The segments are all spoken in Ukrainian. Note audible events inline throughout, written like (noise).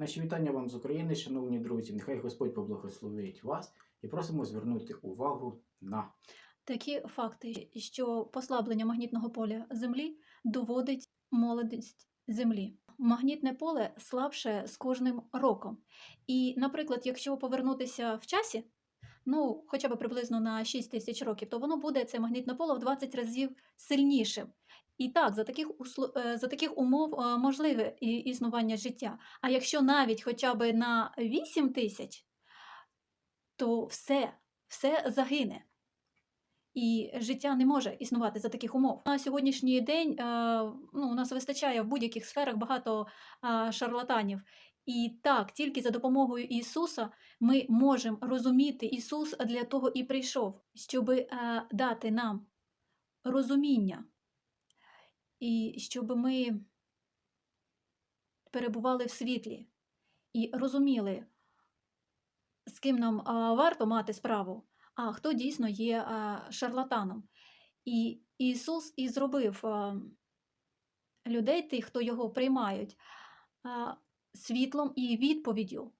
Наші вітання вам з України, шановні друзі. Нехай Господь поблагословить вас і просимо звернути увагу на Такі факти, що послаблення магнітного поля Землі доводить молодість Землі. Магнітне поле слабше з кожним роком. І, наприклад, якщо повернутися в часі, ну хоча б приблизно на 6 тисяч років, то воно буде це магнітне поле в 20 разів сильнішим. І так, за таких е, за таких умов е, можливе існування життя. А якщо навіть хоча б на 8 тисяч, то все, все загине. І життя не може існувати за таких умов. На сьогоднішній день е, ну, у нас вистачає в будь-яких сферах багато шарлатанів. І так, тільки за допомогою Ісуса ми можемо розуміти, Ісус для того і прийшов, щоб дати нам розуміння, і щоб ми перебували в світлі і розуміли, з ким нам варто мати справу, а хто дійсно є шарлатаном. І Ісус і зробив людей, тих, хто його приймають, світлом і відповіддю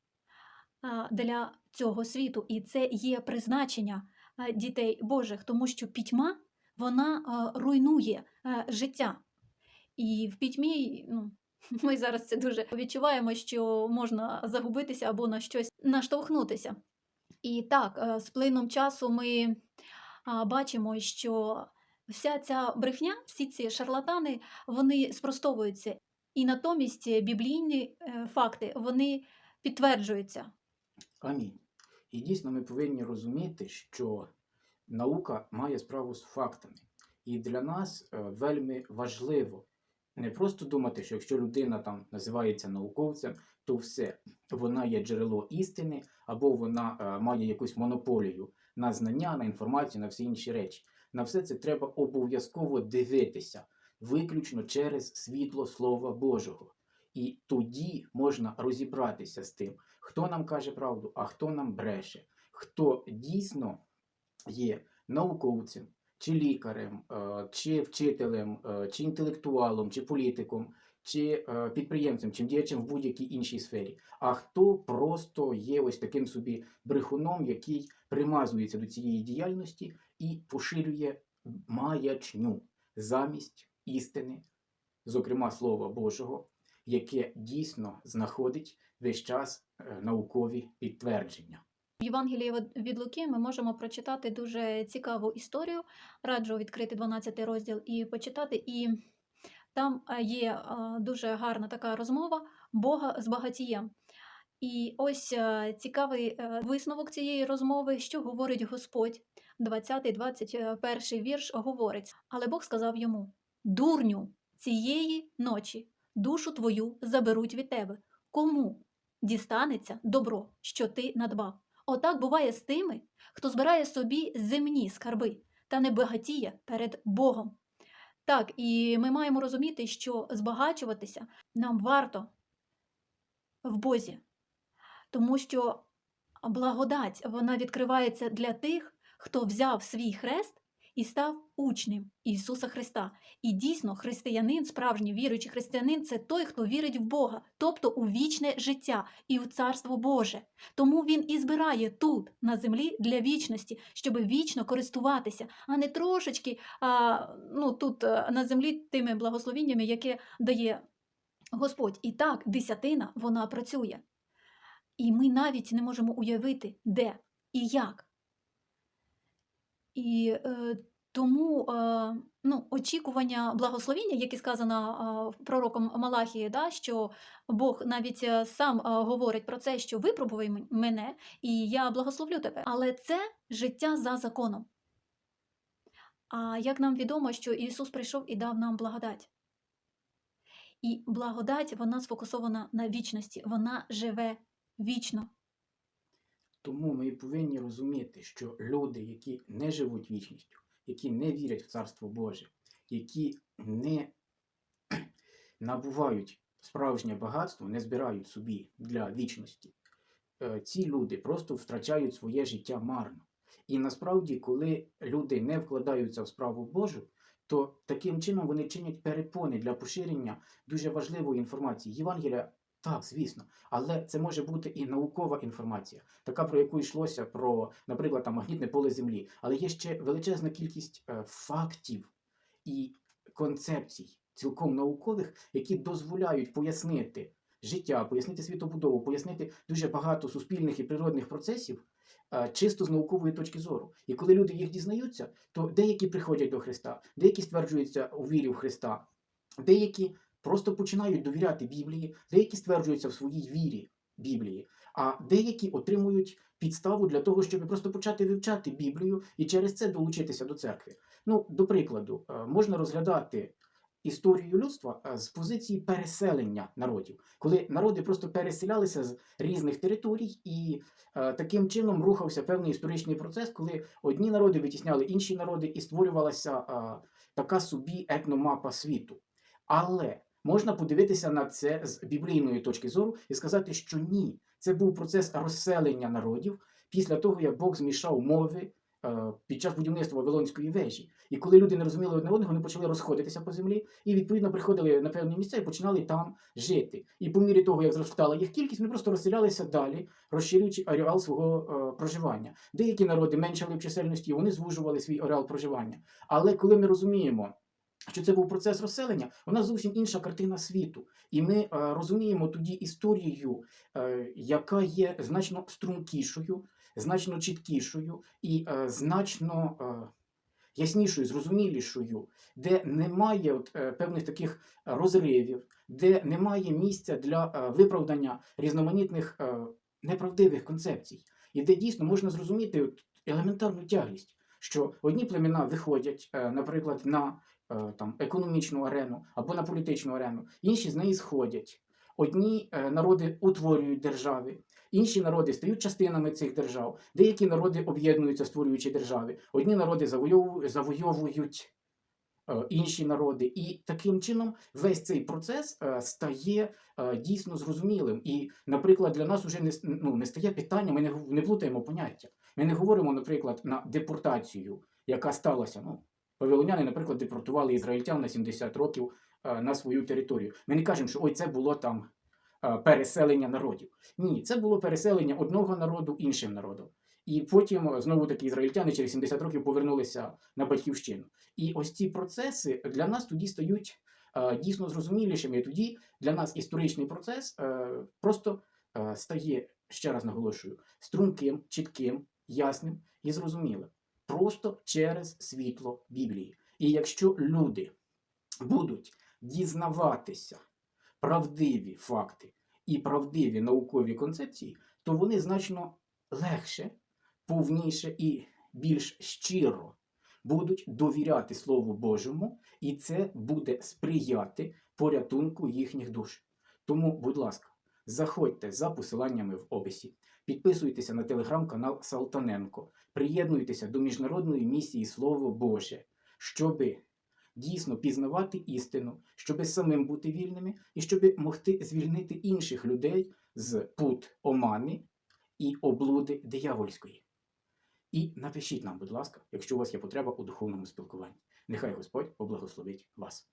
для цього світу. І це є призначення дітей Божих, тому що пітьма вона руйнує життя. І в пітьмі ну, (laughs) ми зараз це дуже відчуваємо, що можна загубитися або на щось наштовхнутися. І так, е, з плином часу ми бачимо, що вся ця брехня, всі ці шарлатани, вони спростовуються. І натомість біблійні е, факти вони підтверджуються. Амінь. І дійсно ми повинні розуміти, що наука має справу з фактами. І для нас е, вельми важливо не просто думати, що якщо людина там називається науковцем, то все, вона є джерело істини, або вона е, має якусь монополію на знання, на інформацію, на всі інші речі. На все це треба обов'язково дивитися, виключно через світло Слова Божого. І тоді можна розібратися з тим, хто нам каже правду, а хто нам бреше, хто дійсно є науковцем, чи лікарем, е, чи вчителем, е, чи інтелектуалом, чи політиком, чи е, підприємцем, чи діячем в будь-якій іншій сфері. А хто просто є ось таким собі брехуном, який примазується до цієї діяльності і поширює маячню замість істини, зокрема Слова Божого, яке дійсно знаходить весь час наукові підтвердження. В Євангелії від- Луки ми можемо прочитати дуже цікаву історію. Раджу відкрити 12 розділ і почитати. І там е, є е, дуже гарна така розмова Бога з багатієм. І ось е, цікавий висновок цієї розмови, що говорить Господь. 20-21 вірш говорить. Але Бог сказав йому: Дурню, цієї ночі душу твою заберуть від тебе. Кому дістанеться добро, що ти надбав? Отак буває з тими, хто збирає собі земні скарби та не багатіє перед Богом. Так, і ми маємо розуміти, що збагачуватися нам варто в Бозі, тому що благодать вона відкривається для тих, хто взяв свій хрест і став учнем Ісуса Христа. І дійсно, християнин, справжній віруючий християнин це той, хто вірить в Бога, тобто у вічне життя і в Царство Боже. Тому він і збирає тут, на землі, для вічності, щоб вічно користуватися, а не трошечки а, ну, тут на землі тими благословіннями, яке дає Господь. І так, десятина вона працює. І ми навіть не можемо уявити, де і як. І е, тому е, ну, очікування благословіння, яке сказано е, пророком Малахії, да, що Бог навіть е, сам говорить про це, що випробуй мене, і я благословлю тебе. Але це життя за законом. А як нам відомо, що Ісус прийшов і дав нам благодать. І благодать вона сфокусована на вічності, вона живе вічно. Тому ми повинні розуміти, що люди, які не живуть вічністю, які не вірять в Царство Боже, які не (clears throat) набувають справжнє багатство, не збирають собі для вічності, е, ці люди просто втрачають своє життя марно. І насправді, коли люди не вкладаються в справу Божу, то таким чином вони чинять перепони для поширення дуже важливої інформації. Євангелія Так, звісно, але це може бути і наукова інформація, така про яку йшлося про, наприклад, там магнітне поле Землі. Але є ще величезна кількість е, фактів і концепцій, цілком наукових, які дозволяють пояснити життя, пояснити світобудову, пояснити дуже багато суспільних і природних процесів е, чисто з наукової точки зору. І коли люди їх дізнаються, то деякі приходять до Христа, деякі стверджуються у вірі в Христа, деякі просто починають довіряти Біблії, деякі стверджуються в своїй вірі Біблії, а деякі отримують підставу для того, щоб просто почати вивчати Біблію і через це долучитися до церкви. Ну, до прикладу, е, можна розглядати історію людства е, з позиції переселення народів, коли народи просто переселялися з різних територій, і е, таким чином рухався певний історичний процес, коли одні народи витісняли інші народи, і створювалася така собі етномапа світу. Але можна подивитися на це з біблійної точки зору і сказати, що ні, це був процес розселення народів після того, як Бог змішав мови е, під час будівництва Вавилонської вежі. І коли люди не розуміли одне одного, вони почали розходитися по землі і відповідно приходили на певні місця і починали там жити. І по мірі того, як зростала їх кількість, вони просто розселялися далі, розширюючи ареал свого е, проживання. Деякі народи меншали в чисельності, вони звужували свій ареал проживання. Але коли ми розуміємо, що це був процес розселення, у нас зовсім інша картина світу. І ми е, розуміємо тоді історію, е, яка є значно стрункішою, значно чіткішою і е, значно яснішою, зрозумілішою, де немає от, певних таких розривів, де немає місця для виправдання різноманітних неправдивих концепцій, і де дійсно можна зрозуміти от, елементарну тяглість, що одні племена виходять, наприклад, на там, економічну арену або на політичну арену, інші з неї сходять. Одні е, народи утворюють держави, інші народи стають частинами цих держав, деякі народи об'єднуються, створюючи держави, одні народи завойову- завойовують е, інші народи. І таким чином весь цей процес е, стає е, дійсно зрозумілим. І, наприклад, для нас вже не, ну, не стає питання, ми не, не плутаємо поняття. Ми не говоримо, наприклад, на депортацію, яка сталася. Ну, Вавилоняни, наприклад, депортували ізраїльтян на 70 років е, на свою територію. Ми не кажемо, що ой, це було там е, переселення народів. Ні, це було переселення одного народу іншим народом. І потім знову таки ізраїльтяни через 70 років повернулися на батьківщину. І ось ці процеси для нас тоді стають е, дійсно зрозумілішими. І тоді для нас історичний процес просто стає, ще раз наголошую, струнким, чітким, ясним і зрозумілим. Просто через світло Біблії. І якщо люди будуть дізнаватися правдиві факти і правдиві наукові концепції, то вони значно легше, повніше і більш щиро будуть довіряти Слову Божому, і це буде сприяти порятунку їхніх душ. Тому, будь ласка, заходьте за посиланнями в описі, підписуйтеся на телеграм-канал Салтаненко, приєднуйтеся до міжнародної місії Слово Боже, щоби дійсно пізнавати істину, щоби самим бути вільними і щоби могти звільнити інших людей з пут омани і облуди диявольської. І напишіть нам, будь ласка, якщо у вас є потреба у духовному спілкуванні. Нехай Господь поблагословить вас.